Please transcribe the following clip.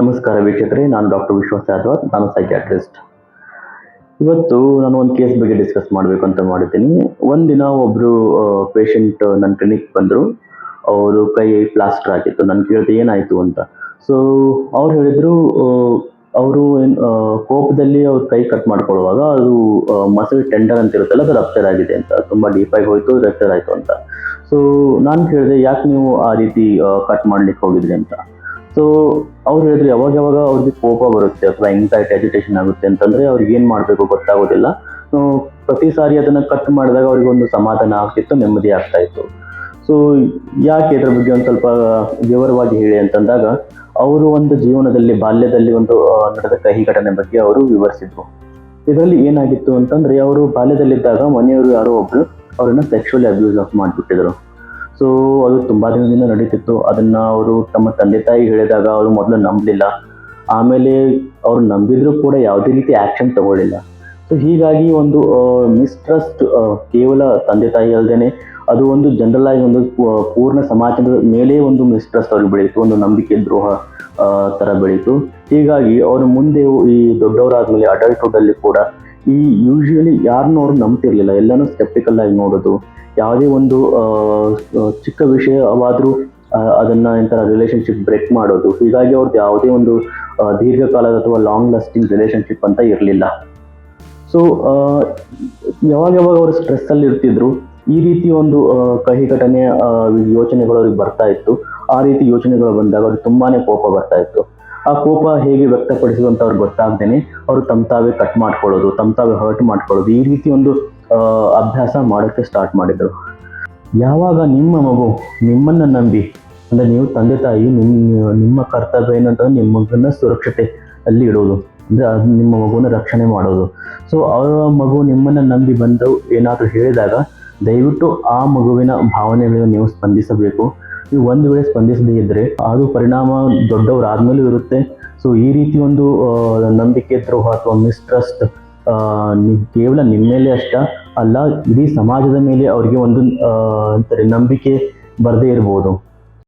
ನಮಸ್ಕಾರ ವೀಕ್ಷಕರೇ, ನಾನು ಡಾಕ್ಟರ್ ವಿಶ್ವಾಸ್ ಯಾದವ್, ನಾನು ಸೈಕ್ಯಾಟ್ರಿಸ್ಟ್ ಇವತ್ತು ನಾನು ಒಂದು ಕೇಸ್ ಬಗ್ಗೆ ಡಿಸ್ಕಸ್ ಮಾಡಬೇಕು ಅಂತ ಮಾಡಿದ್ದೀನಿ. ಒಂದಿನ ಒಬ್ಬರು ಪೇಷಂಟ್ ನನ್ನ ಕ್ಲಿನಿಕ್ ಬಂದರು. ಅವರು ಕೈ ಪ್ಲಾಸ್ಟರ್ ಆಗಿತ್ತು ನಾನು ಕೇಳಿದೆ ಏನಾಯಿತು ಅಂತ. ಸೊ ಅವ್ರು ಹೇಳಿದರು ಅವರು ಏನು ಕೋಪದಲ್ಲಿ ಅವ್ರ ಕೈ ಕಟ್ ಮಾಡ್ಕೊಳ್ಳುವಾಗ ಅದು ಮಸಲ್ ಟೆಂಡರ್ ಅಂತ ಇರುತ್ತಲ್ಲ, ಅದು ರಪ್ಚರ್ ಆಗಿದೆ ಅಂತ. ತುಂಬ ಡೀಪಾಗಿ ಹೋಯಿತು ರಪ್ಚರ್ ಆಯಿತು ಅಂತ. ಸೊ ನಾನು ಕೇಳಿದೆ, ಯಾಕೆ ನೀವು ಆ ರೀತಿ ಕಟ್ ಮಾಡ್ಲಿಕ್ಕೆ ಹೋಗಿದ್ರಿ ಅಂತ? ಸೊ ಅವ್ರು ಹೇಳಿದ್ರು, ಯಾವಾಗ ಯಾವಾಗ ಅವ್ರಿಗೆ ಕೋಪ ಬರುತ್ತೆ, ಅಥವಾ ಎಂಗ್ಸೈಟಿ ಅಜಿಟೇಷನ್ ಆಗುತ್ತೆ ಅಂತಂದ್ರೆ ಅವ್ರಿಗೆ ಏನು ಮಾಡಬೇಕು ಗೊತ್ತಾಗೋದಿಲ್ಲ. ಪ್ರತಿ ಸಾರಿ ಅದನ್ನ ಕಟ್ ಮಾಡಿದಾಗ ಅವ್ರಿಗೆ ಒಂದು ಸಮಾಧಾನ ಆಗ್ತಿತ್ತು, ನೆಮ್ಮದಿ ಆಗ್ತಾ ಇತ್ತು. ಸೊ ಯಾಕೆ ಇದ್ರ ಬಗ್ಗೆ ಒಂದು ಸ್ವಲ್ಪ ವಿವರವಾಗಿ ಹೇಳಿ ಅಂತಂದಾಗ, ಅವರು ಒಂದು ಜೀವನದಲ್ಲಿ, ಬಾಲ್ಯದಲ್ಲಿ ಒಂದು ನಡೆದ ಕಹಿ ಘಟನೆ ಬಗ್ಗೆ ಅವರು ವಿವರಿಸಿದ್ರು. ಇದರಲ್ಲಿ ಏನಾಗಿತ್ತು ಅಂತಂದ್ರೆ, ಅವರು ಬಾಲ್ಯದಲ್ಲಿದ್ದಾಗ ಮನೆಯವರು ಯಾರೋ ಒಬ್ರು, ಅವ್ರನ್ನ ಸೆಕ್ಷುವಲಿ ಅಬ್ಯೂಸ್ ಆಫ್ ಮಾಡಿಬಿಟ್ಟಿದ್ರು. ಸೊ, ಅದು ತುಂಬಾ ದಿನದಿಂದ ನಡೀತಿತ್ತು. ಅದನ್ನ ಅವರು ತಮ್ಮ ತಂದೆ ತಾಯಿ ಹೇಳಿದಾಗ ಅವರು ಮೊದಲು ನಂಬಲಿಲ್ಲ. ಆಮೇಲೆ ಅವ್ರು ನಂಬಿದ್ರು ಕೂಡ ಯಾವುದೇ ರೀತಿ ಆಕ್ಷನ್ ತಗೊಳ್ಳಿಲ್ಲ. ಸೊ ಹೀಗಾಗಿ ಒಂದು ಮಿಸ್ಟ್ರಸ್ಟ್ ಕೇವಲ ತಂದೆ ತಾಯಿ ಅಲ್ಲದೇನೆ ಅದು ಒಂದು ಜನರಲ್ ಆಗಿ ಒಂದು ಪೂರ್ಣ ಸಮಾಜದ ಮೇಲೆ ಒಂದು ಮಿಸ್ಟ್ರಸ್ಟ್ ಅವ್ರಿಗೆ ಬೆಳೀತು. ಒಂದು ನಂಬಿಕೆ ದ್ರೋಹ ತರ ಬೆಳೀತು. ಹೀಗಾಗಿ ಅವರು ಮುಂದೆ ಈ ದೊಡ್ಡವರಾದ್ಮೇಲೆ ಅಡಲ್ಟ್ಹುಡ್ ಅಲ್ಲಿ ಕೂಡ ಈ ಯೂಶುವಲಿ ಯಾರನ್ನೂ ಅವ್ರು ನಂಬ್ತಿರ್ಲಿಲ್ಲ, ಎಲ್ಲನೂ ಸ್ಕೆಪ್ಟಿಕಲ್ ಆಗಿ ನೋಡೋದು. ಯಾವುದೇ ಒಂದು ಚಿಕ್ಕ ವಿಷಯವಾದರೂ ಅದನ್ನ ಎಂತರ ರಿಲೇಶನ್ಶಿಪ್ ಬ್ರೇಕ್ ಮಾಡೋದು. ಹೀಗಾಗಿ ಅವ್ರದ್ದು ಯಾವುದೇ ಒಂದು ದೀರ್ಘಕಾಲದ ಅಥವಾ ಲಾಂಗ್ ಲಾಸ್ಟಿಂಗ್ ರಿಲೇಶನ್ಶಿಪ್ ಅಂತ ಇರಲಿಲ್ಲ. ಸೊ ಯಾವಾಗ ಯಾವಾಗ ಅವರು ಸ್ಟ್ರೆಸ್ ಅಲ್ಲಿ ಇರ್ತಿದ್ರು, ಈ ರೀತಿ ಒಂದು ಕಹಿ ಘಟನೆ ಯೋಚನೆಗಳು ಅವ್ರಿಗೆ ಬರ್ತಾ ಇತ್ತು. ಆ ರೀತಿ ಯೋಚನೆಗಳು ಬಂದಾಗ ಅವ್ರಿಗೆ ತುಂಬಾನೇ ಕೋಪ ಬರ್ತಾ ಇತ್ತು. ಆ ಕೋಪ ಹೇಗೆ ವ್ಯಕ್ತಪಡಿಸುವಂತ ಅವ್ರಿಗೆ ಗೊತ್ತಾಗ್ದೇನೆ ಅವರು ತಮ್ಮ ಕಟ್ ಮಾಡ್ಕೊಳ್ಳೋದು, ತಮ್ಮ ತಾವೇ ಹರ್ಟ್ ಮಾಡ್ಕೊಳ್ಳೋದು, ಈ ರೀತಿ ಒಂದು ಅಭ್ಯಾಸ ಮಾಡೋಕ್ಕೆ ಸ್ಟಾರ್ಟ್ ಮಾಡಿದ್ರು. ಯಾವಾಗ ನಿಮ್ಮ ಮಗು ನಿಮ್ಮನ್ನ ನಂಬಿ, ಅಂದ್ರೆ ನೀವು ತಂದೆ ತಾಯಿ ನಿಮ್ಮ ನಿಮ್ಮ ಕರ್ತವ್ಯ ಏನಂತಂದ್ರೆ ನಿಮ್ಮ ಮಗನ ಸುರಕ್ಷತೆ ಅಲ್ಲಿ ಇಡೋದು, ಅಂದ್ರೆ ಅದು ನಿಮ್ಮ ಮಗುನ ರಕ್ಷಣೆ ಮಾಡೋದು. ಸೊ ಆ ಮಗು ನಿಮ್ಮನ್ನ ನಂಬಿ ಬಂದು ಏನಾದರೂ ಹೇಳಿದಾಗ ದಯವಿಟ್ಟು ಆ ಮಗುವಿನ ಭಾವನೆಗಳಿಗೆ ನೀವು ಸ್ಪಂದಿಸಬೇಕು. ನೀವು ಒಂದು ವೇಳೆ ಸ್ಪಂದಿಸದೇ ಇದ್ದರೆ ಅದು ಪರಿಣಾಮ ದೊಡ್ಡವರಾದ್ಮೇಲೂ ಇರುತ್ತೆ. ಸೊ ಈ ರೀತಿ ಒಂದು ನಂಬಿಕೆ ದ್ರೋಹ ಅಥವಾ ಮಿಸ್ಟ್ರಸ್ಟ್ ಕೇವಲ ನಿಮ್ಮ ಮೇಲೆ ಅಷ್ಟ ಅಲ್ಲ, ಇಡೀ ಸಮಾಜದ ಮೇಲೆ ಅವರಿಗೆ ಒಂದು ನಂಬಿಕೆ ಬರದೇ ಇರ್ಬೋದು.